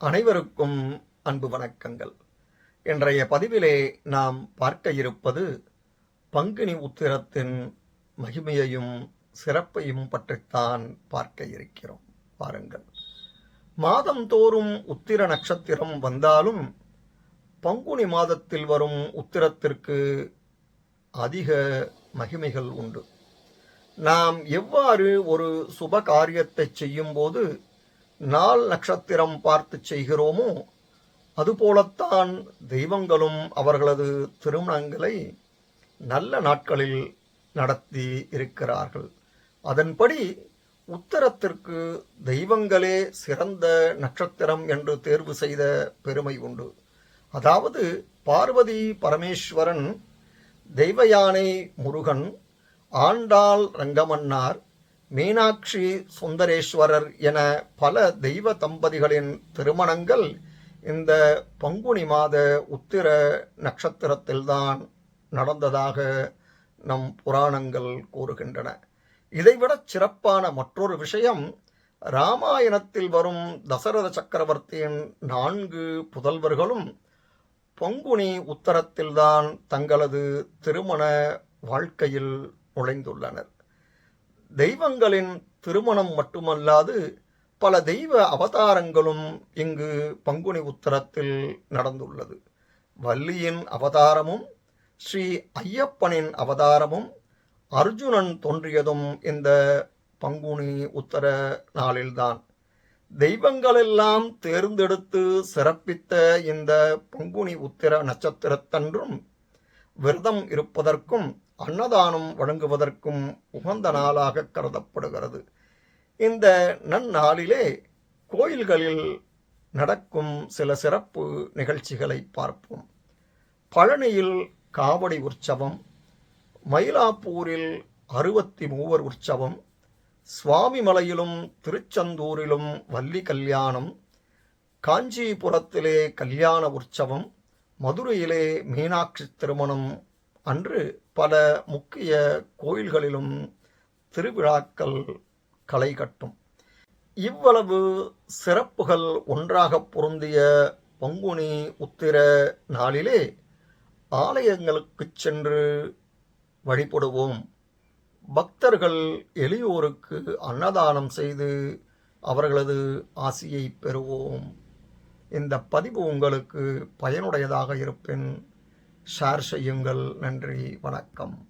அனைவருக்கும் அன்பு வணக்கங்கள். இன்றைய பதிவிலே நாம் பார்க்க இருப்பது பங்குனி உத்திரத்தின் மகிமையையும் சிறப்பையும் பற்றித்தான் பார்க்க இருக்கிறோம். பாருங்கள். மாதந்தோறும் உத்திர நட்சத்திரம் வந்தாலும் பங்குனி மாதத்தில் வரும் உத்திரத்திற்கு அதிக மகிமைகள் உண்டு. நாம் எவ்வாறு ஒரு சுப காரியத்தை செய்யும்போது நாள் நட்சத்திரம் பார்த்து செய்கிறோமோ அதுபோலத்தான் தெய்வங்களும் அவர்களது திருமணங்களை நல்ல நாட்களில் நடத்தி இருக்கிறார்கள். அதன்படி உத்தரத்திற்கு தெய்வங்களே சிறந்த நட்சத்திரம் என்று தேர்வு செய்த பெருமை உண்டு. அதாவது பார்வதி பரமேஸ்வரன் தெய்வயானை முருகன் ஆண்டாள் ரங்கமன்னார் மீனாட்சி சுந்தரேஸ்வரர் என பல தெய்வ தம்பதிகளின் திருமணங்கள் இந்த பங்குனி மாத உத்திர நட்சத்திரத்தில்தான் நடந்ததாக நம் புராணங்கள் கூறுகின்றன. இதைவிட சிறப்பான மற்றொரு விஷயம் ராமாயணத்தில் வரும் தசரத சக்கரவர்த்தியின் நான்கு புதல்வர்களும் பங்குனி உத்தரத்தில்தான் தங்களது திருமண வாழ்க்கையில் நுழைந்துள்ளனர். தெய்வங்களின் திருமணம் மட்டுமல்லாது பல தெய்வ அவதாரங்களும் இங்கு பங்குனி உத்தரத்தில் நடந்துள்ளது. வள்ளியின் அவதாரமும் ஸ்ரீ ஐயப்பனின் அவதாரமும் அர்ஜுனன் தோன்றியதும் இந்த பங்குனி உத்தர நாளில்தான். தெய்வங்களெல்லாம் தேர்ந்தெடுத்து சிறப்பித்த இந்த பங்குனி உத்திர நட்சத்திரத்தன்றும் விரதம் இருப்பதற்கும் அன்னதானம் வழங்குவதற்கும் உகந்த நாளாக கருதப்படுகிறது. இந்த நன்னாளிலே கோயில்களில் நடக்கும் சில சிறப்பு நிகழ்ச்சிகளை பார்ப்போம். பழனியில் காவடி உற்சவம் மயிலாப்பூரில் அறுபத்தி மூவர் உற்சவம் சுவாமிமலையிலும் திருச்செந்தூரிலும் வள்ளி கல்யாணம் காஞ்சிபுரத்திலே கல்யாண உற்சவம் மதுரையிலே மீனாட்சி திருமணம் அன்று பல முக்கிய கோயில்களிலும் திருவிழாக்கள் களை கட்டும். இவ்வளவு சிறப்புகள் ஒன்றாக பொருந்திய பங்குனி உத்திர நாளிலே ஆலயங்களுக்கு சென்று வழிபடுவோம். பக்தர்கள் எளியோருக்கு அன்னதானம் செய்து அவர்களது ஆசியை பெறுவோம். இந்த பதிவு உங்களுக்கு பயனுடையதாக இருப்பின். ஷேர் செய்யுங்கள் நன்றி வணக்கம்.